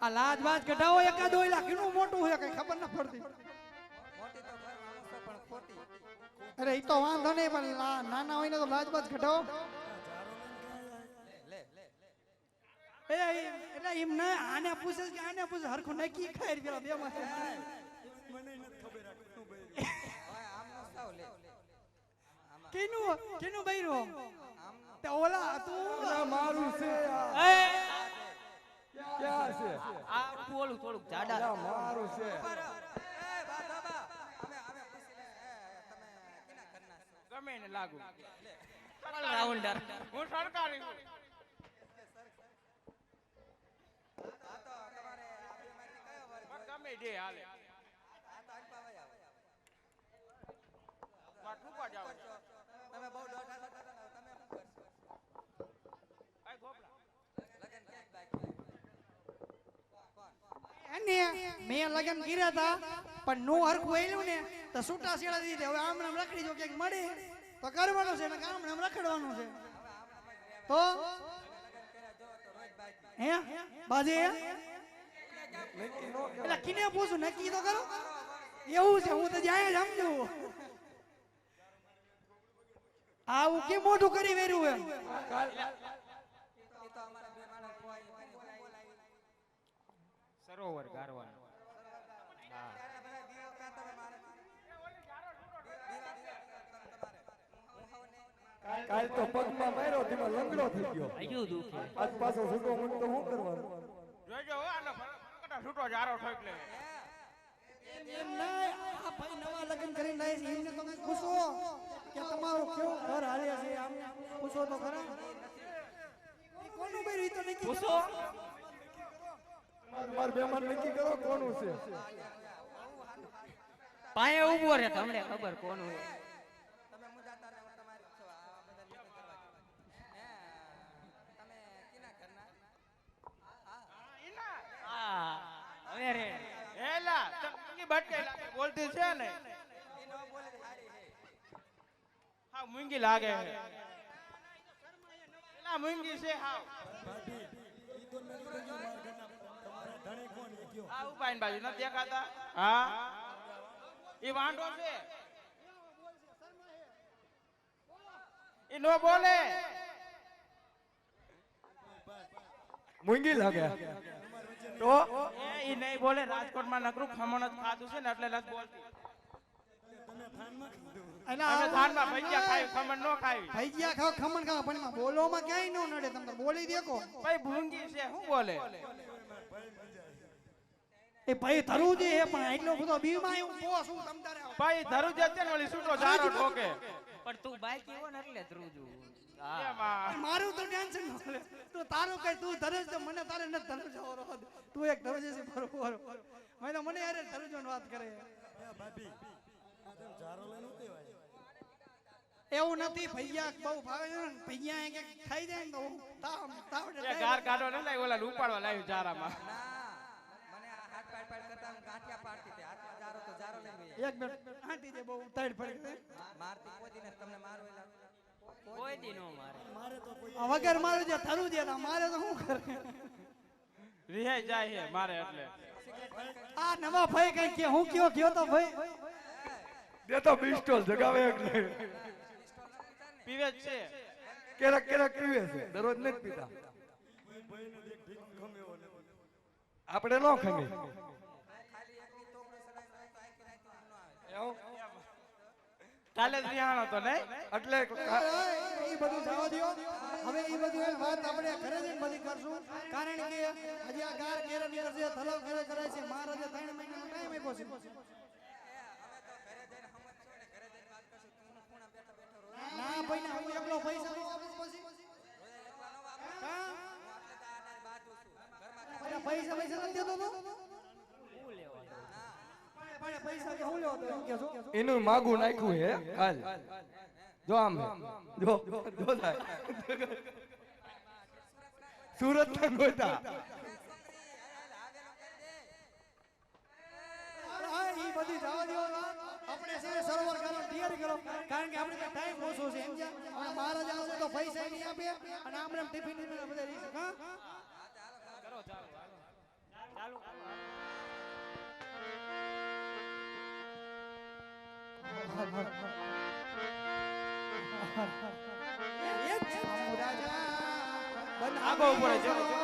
આ લાજ બાજ કઢાવો એકાદ ઓઈલા કેનું મોટું હોય કઈ ખબર ન પડતી. મોટી તો ઘર માણસો પણ ખોટી અરે એ તો વાંધો નહીં પણ નાના હોય ને તો લાજ બાજ કઢાવો. એ એટલે એમ ન આને પૂછે કે આને પૂછે હરખું નક્કી ખાઈ પેલા બે માં હવે આમ નો સાવ લે કેનું કેનું બૈરું? તે ઓલા તું ઓલું થોડુંક જાડા મારું છે. પર એ બા બાબા અમે અમે પૂછી લે. એ તમે કેના ઘરના છો? ગમે ને લાગુ. રાઉન્ડર. હું સરકારી? ગમે જે હાલે. તમે બહુ દોઢા થતા હતા ને તમે શું કરશો આય ગોપલા. લગન ક્યાંક બાકી કોણ એને મેં લગન કર્યા હતા, પણ નો હરખું એલું ને, તો છૂટા છેડા દીધી હવે આમ નામ રખડી જો ક્યાંક મળે, તો કરવાનું છે ને આમ નામ રખડવાનું છે. તો? હે? બાજે? એટલે કિને પૂછું, નક્કી તો કરો. એવું છે, હું તો જાય જ સમજુ. આવું કે મોઢું કરી વેર્યું એમ એ તો અમારા બે માણસ કોઈ કોઈ બોલાવી સરોવર ગારવાનું. કાલ તો પગમાં માર્યો તેમાં લંગડો થઈ ગયો. હજુ દુખે. આજ પાછો છૂટો મન તો શું કરવાનું? જોજો હો આનો ફરકટા છૂટો જારો થઈ લે. એમ ના આ ભાઈ નવા લગ્ન કરીને લાવે છે. એમને તમે પૂછો કે તમારું કેવું ઘર હાલે છે? આમ પૂછો તો ખરા. કોનું ભાઈ રીતો નક્કી પૂછો. માર બેમાન નક્કી કરો કોનું છે પાયે ઊભો રહે તમને ખબર કોનું છે. તમે મુજાતા રહો તમારી છો આ બધા નીકળી કરવા દો. હે તમે કિના ઘરના હા ઈના આ હવે રે એલા તમની બટકે લાગે બોલતી છે ને એ નો બોલે હારી હે હા મૂંગી લાગે છે એલા મૂંગી છે હાવ આ ઉપાઈન બાજુ ન દેખાતા? હા? એ વાંઢો છે. એ નો બોલે. મૂંગી લાગે. તો? એ ઈ નહીં બોલે રાજકોટમાં નકરું ખમણ જ ખાધું છે ને એટલે નથી બોલતી. એટલે અમે આ- ધાનમાં ભજીયા ખાઈ ખમણ નો ખાવી ભજીયા ખમણ પણ બોલોમાં ક્યાંય ન નડે. તમે બોલી દેખો ભાઈ ભૂંગી છે શું બોલે? એ ભાઈ ધરું હે પણ એટલો બધો બીમાં એવું બો શું તમ ભાઈ ધરું જતે ને છૂટો જારો ઠોકે પણ તું બાઈક એવો ને એટલે ધ્રુજુ. મારું તો ટેન્શન તું તારું કઈ તું ધરજ તો મને તારે ન ધરજ. તું એક ધરજ છે બરોબર મેં તો મને યાર ધરજવાની વાત કરે. એવું નથી ભૈયા બહુ ભાવે છે ને ભૈયા એક ખાઈ જાય ને તો તાવ તાવ એ ગાર કાઢો ને લાઈ ઓલા ઉપાડવા લાવ્યું જારામાં મને હાથ પાડ પાડ કરતા હું ગાંઠિયા પાડતી હતી હાથમાં જારો તો જારો લઈ ગઈ એક મિનિટ આંટી દે બહુ ઉતાડ પડી મારતી કોઈ દિને તમને મારો કોઈ દિન નો મારે આ વગર મારે જે થરું દે ના મારે તો શું કરે રિહાઈ જાય હે મારે એટલે આ નવા ભાઈ કઈ કે હું કયો કયો તો ભાઈ દે તો પિસ્ટોલ જગાવે એટલે પીવે જ છે. કેરક કેરક પીવે છે. દરરોજ નથી પીતા. આપણે ન આવે કાલે જ રિહાણો તો નહીં? એટલે એ બધું જવા દો હવે એ બધું વાત આપણે ઘરે જઈને બધી કરશું. કારણ કે હજી આ ગાર કેરે નીકળે છે થલવ કેરે કરે છે મહારાજે ત્રણ મહિનાનો ટાઈમ આપ્યો છે અમે તો ઘરે જઈને સમજશો ને ઘરે જઈને વાત કરશું તું ખૂણા બેઠો બેઠો રોજ ના ભાઈ ના હું એકલો પૈસા નો આપું પછી એકલા નો વાપરો. હા? હું આટલે તો આને બાજુ છું ઘરમાં એટલે પૈસા પૈસા નથી દેતો તો? એમ એનું માગું નાખ્યું હે? હાલ. જો આમ. જો જો સુરત ના ગોતા. બધી જવા દ્યો આપણે છે સરોવર કરવાની તૈયારી કરો. કારણ કે આપણે ટાઈમ ઓછો છે સમજ્યા અને મહારાજ આવશે તો પૈસા નહીં આપે. અને આપણે ટિફિન બધા એ જ છે રાજા. બનાવી આગો ઉપર છે, ચલો, ચલો.